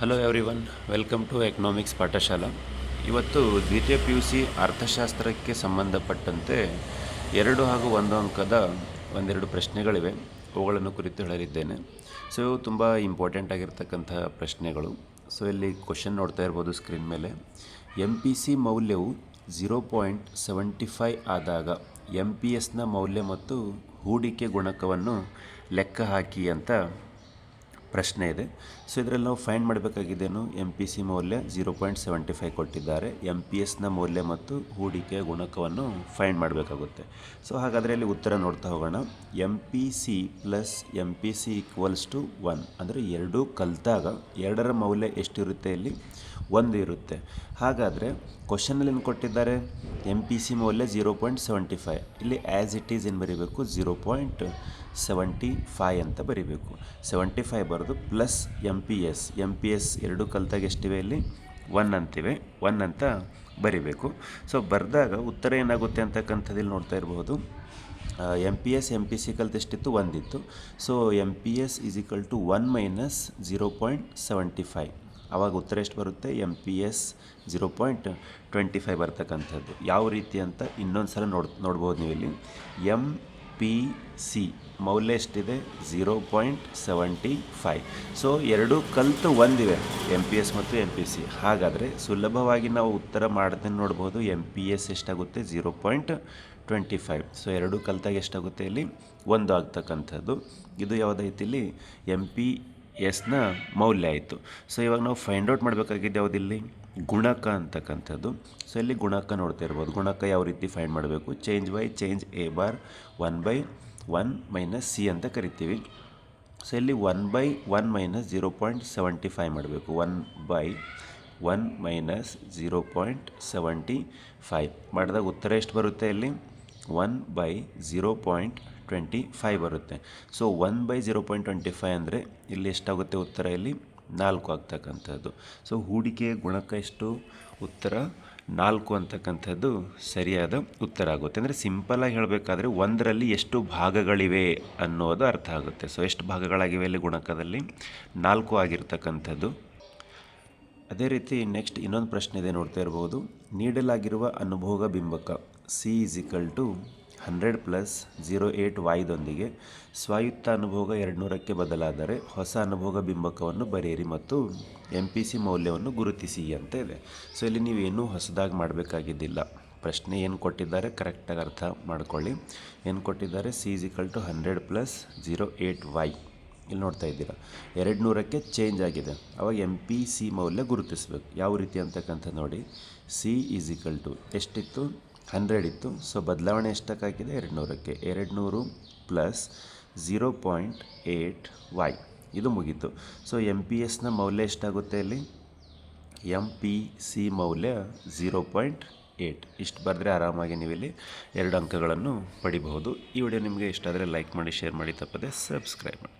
Hello everyone welcome to economics Pathshala ಇವತ್ತು ದ್ವಿತೀಯ P U C ಅರ್ಥಶಾಸ್ತ್ರಕ್ಕೆ ಸಂಬಂಧಪಟ್ಟಂತೆ ಎರಡು ಹಾಗೂ ಒಂದು ಅಂಕದ ಒಂದೆರಡು ಪ್ರಶ್ನೆಗಳಿವೆ. ಅವುಗಳನ್ನು ಕುರಿತು ಹೇಳಲಿದ್ದೇನೆ. ಸೊ ಇವು ತುಂಬ ಇಂಪಾರ್ಟೆಂಟ್ ಆಗಿರ್ತಕ್ಕಂಥ ಪ್ರಶ್ನೆಗಳು. ಸೊ ಇಲ್ಲಿ ಕ್ವಶನ್ ನೋಡ್ತಾ ಇರ್ಬೋದು ಸ್ಕ್ರೀನ್ ಮೇಲೆ. ಎಂ ಪಿ ಸಿ ಮೌಲ್ಯವು ಝೀರೋ ಪಾಯಿಂಟ್ ಸೆವೆಂಟಿ ಫೈ ಆದಾಗ ಎಂ ಪಿ ಎಸ್ನ ಮೌಲ್ಯ ಮತ್ತು ಹೂಡಿಕೆ ಗುಣಕವನ್ನು ಲೆಕ್ಕ ಹಾಕಿ ಅಂತ ಪ್ರಶ್ನೆ ಇದೆ. ಸೊ ಇದರಲ್ಲಿ ನಾವು ಫೈಂಡ್ ಮಾಡಬೇಕಾಗಿದ್ದೇನು? ಎಂ ಪಿ ಸಿ ಮೌಲ್ಯ ಝೀರೋ ಪಾಯಿಂಟ್ ಸೆವೆಂಟಿ ಫೈವ್ ಕೊಟ್ಟಿದ್ದಾರೆ. ಎಂ ಪಿ ಎಸ್ನ ಮೌಲ್ಯ ಮತ್ತು ಹೂಡಿಕೆಯ ಗುಣಕವನ್ನು ಫೈಂಡ್ ಮಾಡಬೇಕಾಗುತ್ತೆ. ಸೊ ಹಾಗಾದರೆ ಇಲ್ಲಿ ಉತ್ತರ ನೋಡ್ತಾ ಹೋಗೋಣ. M P C plus M P C equals to one ಅಂದರೆ ಎರಡೂ ಕಲಿತಾಗ ಎರಡರ ಮೌಲ್ಯ ಎಷ್ಟಿರುತ್ತೆ ಇಲ್ಲಿ? ಒಂದು ಇರುತ್ತೆ. ಹಾಗಾದರೆ ಕ್ವಶನಲ್ಲಿ ಏನು ಕೊಟ್ಟಿದ್ದಾರೆ? ಎಂ ಪಿ ಸಿ ಮೌಲ್ಯ ಝೀರೋ ಪಾಯಿಂಟ್ ಸೆವೆಂಟಿ ಫೈವ್ ಇಲ್ಲಿ ಆ್ಯಸ್ ಇಟ್ ಈಸ್ ಏನು ಬರೀಬೇಕು? ಜೀರೋ ಪಾಯಿಂಟ್ ಸೆವೆಂಟಿ ಫೈ ಅಂತ ಬರೀಬೇಕು. ಸೆವೆಂಟಿ ಫೈ ಬರೆದು plus M P S M P S ಎರಡು ಕಲ್ತಾಗ ಎಷ್ಟಿವೆ ಇಲ್ಲಿ? ಒನ್ ಅಂತಿವೆ. ಒನ್ ಅಂತ ಬರಿಬೇಕು. ಸೊ ಬರೆದಾಗ ಉತ್ತರ ಏನಾಗುತ್ತೆ ಅಂತಕ್ಕಂಥದ್ದು ಇಲ್ಲಿ ನೋಡ್ತಾ ಇರಬಹುದು M P S M P C ಕಲ್ತು ಎಷ್ಟಿತ್ತು? ಒಂದಿತ್ತು. So M P S is equal to one minus zero point seventy five ಆವಾಗ ಉತ್ತರ ಎಷ್ಟು ಬರುತ್ತೆ? M P S zero point twenty five ಬರ್ತಕ್ಕಂಥದ್ದು. ಯಾವ ರೀತಿ ಅಂತ ಇನ್ನೊಂದು ಸಲ ನೋಡ್, ನೋಡ್ಬೋದು ನೀವು ಇಲ್ಲಿ ಎಂ ಪಿ ಸಿ ಮೌಲ್ಯ ಎಷ್ಟಿದೆ? Zero point seventy five so ಎರಡು ಕಲ್ತು ಒಂದಿವೆ ಎಂ ಪಿ ಎಸ್ ಮತ್ತು ಎಂ ಪಿ ಸಿ ಹಾಗಾದರೆ ಸುಲಭವಾಗಿ ನಾವು ಉತ್ತರ ಮಾಡ್ದೆ ನೋಡ್ಬೋದು ಎಂ ಪಿ ಎಸ್ ಎಷ್ಟಾಗುತ್ತೆ? Zero point twenty five so ಎರಡು ಕಲ್ತಾಗ ಎಷ್ಟಾಗುತ್ತೆ ಇಲ್ಲಿ? ಒಂದು ಆಗ್ತಕ್ಕಂಥದ್ದು. ಇದು ಯಾವುದೈತಿ ಇಲ್ಲಿ? ಎಂ ಪಿ ಎಸ್ನ ಮೌಲ್ಯ ಆಯಿತು. ಸೊ ಇವಾಗ ನಾವು ಫೈಂಡ್ ಔಟ್ ಮಾಡಬೇಕಾಗಿದ್ದು ಯಾವುದಿಲ್ಲಿ? ಗುಣಕ ಅಂತಕ್ಕಂಥದ್ದು. ಸೊ ಇಲ್ಲಿ ಗುಣಕ ನೋಡ್ತಾ ಇರ್ಬೋದು. ಗುಣಕ ಯಾವ ರೀತಿ ಫೈಂಡ್ ಮಾಡಬೇಕು? Change by change A bar one by one minus C ಅಂತ ಕರಿತೀವಿ. ಸೊ ಇಲ್ಲಿ one by one minus zero point seventy five ಮಾಡಬೇಕು. One by one minus zero point seventy five ಮಾಡಿದಾಗ ಉತ್ತರ ಎಷ್ಟು ಬರುತ್ತೆ ಇಲ್ಲಿ? One by zero point twenty five ಬರುತ್ತೆ. So one by zero point twenty five ಅಂದರೆ ಇಲ್ಲಿ ಎಷ್ಟಾಗುತ್ತೆ ಉತ್ತರ ಇಲ್ಲಿ? ನಾಲ್ಕು ಆಗ್ತಕ್ಕಂಥದ್ದು. ಸೊ ಹೂಡಿಕೆಯ ಗುಣಕ ಎಷ್ಟು? ಉತ್ತರ ನಾಲ್ಕು ಅಂತಕ್ಕಂಥದ್ದು ಸರಿಯಾದ ಉತ್ತರ ಆಗುತ್ತೆ. ಅಂದರೆ ಸಿಂಪಲಾಗಿ ಹೇಳಬೇಕಾದ್ರೆ ಒಂದರಲ್ಲಿ ಎಷ್ಟು ಭಾಗಗಳಿವೆ ಅನ್ನೋದು ಅರ್ಥ ಆಗುತ್ತೆ. ಸೊ ಎಷ್ಟು ಭಾಗಗಳಾಗಿವೆ ಇಲ್ಲಿ ಗುಣಕದಲ್ಲಿ? ನಾಲ್ಕು ಆಗಿರ್ತಕ್ಕಂಥದ್ದು. ಅದೇ ರೀತಿ ನೆಕ್ಸ್ಟ್ ಇನ್ನೊಂದು ಪ್ರಶ್ನೆ ಇದೆ ನೋಡ್ತಾ ಇರ್ಬೋದು. ನೀಡಲಾಗಿರುವ ಅನುಭೋಗ ಬಿಂಬಕ C is equal to hundred plus zero eight ವಾಯ್ದೊಂದಿಗೆ ಸ್ವಾಯುತ್ತ ಅನುಭೋಗ ಎರಡುನೂರಕ್ಕೆ ಬದಲಾದರೆ ಹೊಸ ಅನುಭೋಗ ಬಿಂಬಕವನ್ನು ಬರೆಯಿರಿ ಮತ್ತು ಎಂ ಪಿ ಸಿ ಮೌಲ್ಯವನ್ನು ಗುರುತಿಸಿ ಅಂತ ಇದೆ. ಸೊ ಇಲ್ಲಿ ನೀವೇನೂ ಹೊಸದಾಗಿ ಮಾಡಬೇಕಾಗಿದ್ದಿಲ್ಲ. ಪ್ರಶ್ನೆ ಏನು ಕೊಟ್ಟಿದ್ದಾರೆ? ಕರೆಕ್ಟಾಗಿ ಅರ್ಥ ಮಾಡ್ಕೊಳ್ಳಿ. ಏನು ಕೊಟ್ಟಿದ್ದಾರೆ? C is to hundred plus zero eight Y. ಇಲ್ಲಿ ನೋಡ್ತಾ ಇದ್ದೀರಾ? ಎರಡು ನೂರಕ್ಕೆ ಚೇಂಜ್ ಆಗಿದೆ. ಅವಾಗ ಎಂ ಪಿ ಸಿ ಮೌಲ್ಯ ಗುರುತಿಸಬೇಕು. ಯಾವ ರೀತಿ ಅಂತಕ್ಕಂಥ ನೋಡಿ. ಸಿ ಈಸ್ ಈಕ್ವಲ್ ಟು ಎಷ್ಟಿತ್ತು? ಹಂಡ್ರೆಡ್ ಇತ್ತು. ಸೊ ಬದಲಾವಣೆ ಎಷ್ಟಕ್ಕೆ ಹಾಕಿದೆ ಎರಡು ನೂರಕ್ಕೆ ಎರಡು ನೂರು plus zero point eight Y ಇದು ಮುಗೀತು. ಸೊ ಎಂ ಪಿ ಎಸ್ನ ಮೌಲ್ಯ ಎಷ್ಟಾಗುತ್ತೆ ಇಲ್ಲಿ? ಎಂ ಪಿ ಸಿ ಮೌಲ್ಯ ಝೀರೋ ಪಾಯಿಂಟ್ ಏಯ್ಟ್ ಇಷ್ಟು ಬರೆದ್ರೆ ಆರಾಮಾಗಿ ನೀವು ಇಲ್ಲಿ ಎರಡು ಅಂಕಗಳನ್ನು ಪಡಿಬಹುದು. ಈ ವಿಡಿಯೋ ನಿಮಗೆ ಇಷ್ಟ ಆದರೆ ಲೈಕ್ ಮಾಡಿ ಶೇರ್ ಮಾಡಿ, ತಪ್ಪದೆ ಸಬ್ಸ್ಕ್ರೈಬ್ ಮಾಡಿ.